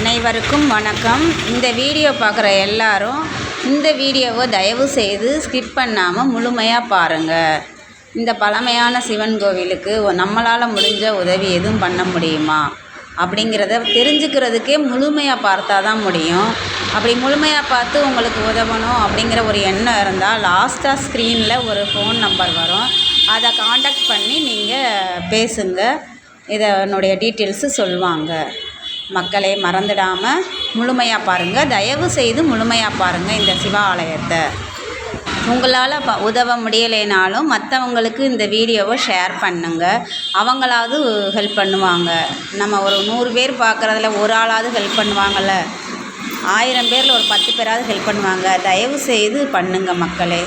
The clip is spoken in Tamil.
அனைவருக்கும் வணக்கம். இந்த வீடியோ பார்க்குற எல்லாரும் இந்த வீடியோவை தயவு செய்து ஸ்கிப் பண்ணாமல் முழுமையாக பாருங்கள் இந்த பழமையான சிவன் கோவிலுக்கு நம்மளால் முடிஞ்ச உதவி எதுவும் பண்ண முடியுமா? அப்படிங்கிறத தெரிஞ்சுக்கிறதுக்கே முழுமையாக பார்த்தா தான் முடியும். அப்படி முழுமையாக பார்த்து உங்களுக்கு உதவணும் அப்படிங்கிற ஒரு எண்ணம் இருந்தால் லாஸ்ட்டாக ஸ்க்ரீனில் ஒரு ஃபோன் நம்பர் வரும். அதை காண்டாக்ட் பண்ணி நீங்கள் பேசுங்க. இதனுடைய டீட்டெயில்ஸு சொல்லுவாங்க மக்களே மறந்துடாமல் முழுமையாக பாருங்கள் தயவு செய்து முழுமையாக பாருங்கள் இந்த சிவாலயத்தை. உங்களால் ப உதவ முடியலைனாலும் மற்றவங்களுக்கு இந்த வீடியோவை ஷேர் பண்ணுங்கள் அவங்களாவது ஹெல்ப் பண்ணுவாங்க. நம்ம ஒரு நூறு பேர் பார்க்குறதுல ஒரு ஆளாவது ஹெல்ப் பண்ணுவாங்கள்ல ஆயிரம் பேரில் ஒரு பத்து பேராவது ஹெல்ப் பண்ணுவாங்க. தயவு செய்து பண்ணுங்கள் மக்களே.